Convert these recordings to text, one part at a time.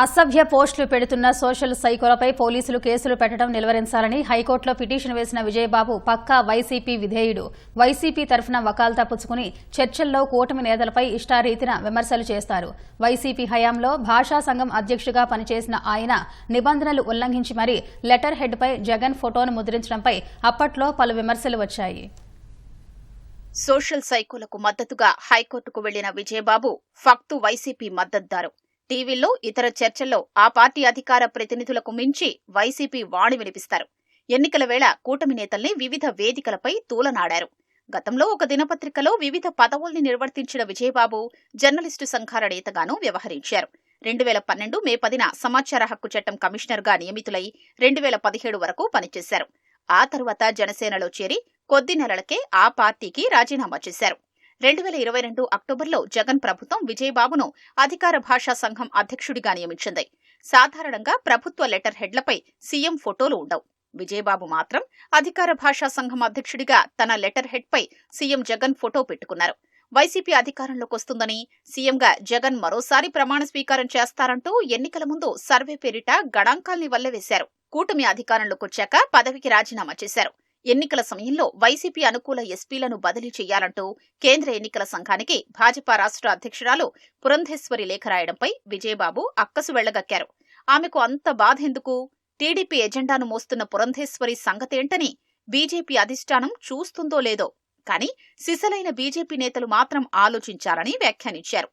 అసభ్య పోస్టులు పెడుతున్న సోషల్ సైకోలపై పోలీసులు కేసులు పెట్టడం నిలువరించాలని హైకోర్టులో పిటిషన్ వేసిన విజయబాబు పక్కా వైసీపీ విధేయుడు. వైసీపీ తరఫున వకాల్తా పుచ్చుకుని చర్చల్లో కూటమి నేతలపై ఇష్టారీతిన విమర్శలు చేస్తారు. వైసీపీ హయాంలో భాషా సంఘం అధ్యక్షుగా పనిచేసిన ఆయన నిబంధనలు ఉల్లంఘించి మరీ లెటర్ హెడ్పై జగన్ ఫోటోను ముద్రించడంపై అప్పట్లో పలు విమర్శలు వచ్చాయి. సోషల్ సైకోలకు మద్దతుగా హైకోర్టుకు వెళ్ళిన విజయబాబు ఫక్తు వైసీపీ మద్దతుదారు. టీవీల్లో ఇతర చర్చల్లో ఆ పార్టీ అధికార ప్రతినిధులకు మించి వైసీపీ వాణి వినిపిస్తారు. ఎన్నికల వేళ కూటమి నేతల్ని వివిధ వేదికలపై తూలనాడారు. గతంలో ఒక దినపత్రికలో వివిధ పదవుల్ని నిర్వర్తించిన విజయబాబు జర్నలిస్టు సంఘాల నేతగానూ వ్యవహరించారు. రెండు వేల పన్నెండు మే పదిన సమాచార హక్కు చట్టం కమిషనర్గా నియమితులై రెండు వేల పదిహేడు వరకు పనిచేశారు. ఆ తరువాత జనసేనలో చేరి కొద్ది నెలలకే ఆ పార్టీకి రాజీనామా చేశారు. రెండు వేల ఇరవై రెండు అక్టోబర్లో జగన్ ప్రభుత్వం విజయబాబును అధికార భాషా సంఘం అధ్యక్షుడిగా నియమించింది. సాధారణంగా ప్రభుత్వ లెటర్ హెడ్లపై సీఎం ఫోటోలు ఉండవు. విజయబాబు మాత్రం అధికార భాషా సంఘం అధ్యక్షుడిగా తన లెటర్ హెడ్పై సీఎం జగన్ ఫోటో పెట్టుకున్నారు. వైసీపీ అధికారంలోకి వస్తుందని సీఎంగా జగన్ మరోసారి ప్రమాణ స్వీకారం చేస్తారంటూ ఎన్నికల ముందు సర్వే పేరిట గణాంకాల్ని వల్లవేశారు కూటమి అధికారంలోకి వచ్చాక పదవికి రాజీనామా చేశారు. ఎన్నికల సమయంలో వైసీపీ అనుకూల ఎస్పీలను బదిలీ చేయాలంటూ కేంద్ర ఎన్నికల సంఘానికి భాజపా రాష్ట్ర అధ్యక్షురాలు పురంధేశ్వరి లేఖ రాయడంపై విజయబాబు అక్కసు వెళ్ళగక్కారు. ఆమెకు అంత బాధెందుకు? టీడీపీ ఎజెండాను మోస్తున్న పురంధేశ్వరి సంగతేంటని బీజేపీ అధిష్టానం చూస్తుందో లేదో? కానీ సిసలైన బీజేపీ నేతలు మాత్రం ఆలోచించాలని వ్యాఖ్యానించారు.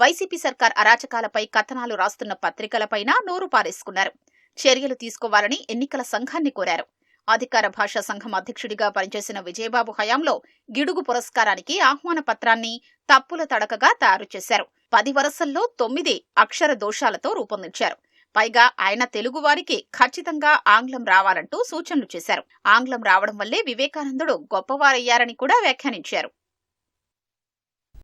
వైసీపీ సర్కార్ అరాచకాలపై కథనాలు రాస్తున్న పత్రికలపైన నోరు పారేసుకున్నారు. చర్యలు తీసుకోవాలని ఎన్నికల సంఘాన్ని కోరారు. అధికార భాషా సంఘం అధ్యక్షుడిగా పనిచేసిన విజయబాబు హయాంలో గిడుగు పురస్కారానికి ఆహ్వాన పత్రాన్ని తప్పుల తడకగా తయారు చేశారు. పది వరసల్లో తొమ్మిది అక్షర దోషాలతో రూపొందించారు. పైగా ఆయన తెలుగువారికి ఖచ్చితంగా ఆంగ్లం రావాలంటూ సూచనలు చేశారు. ఆంగ్లం రావడం వల్లే వివేకానందుడు గొప్పవారయ్యారని కూడా వ్యాఖ్యానించారు.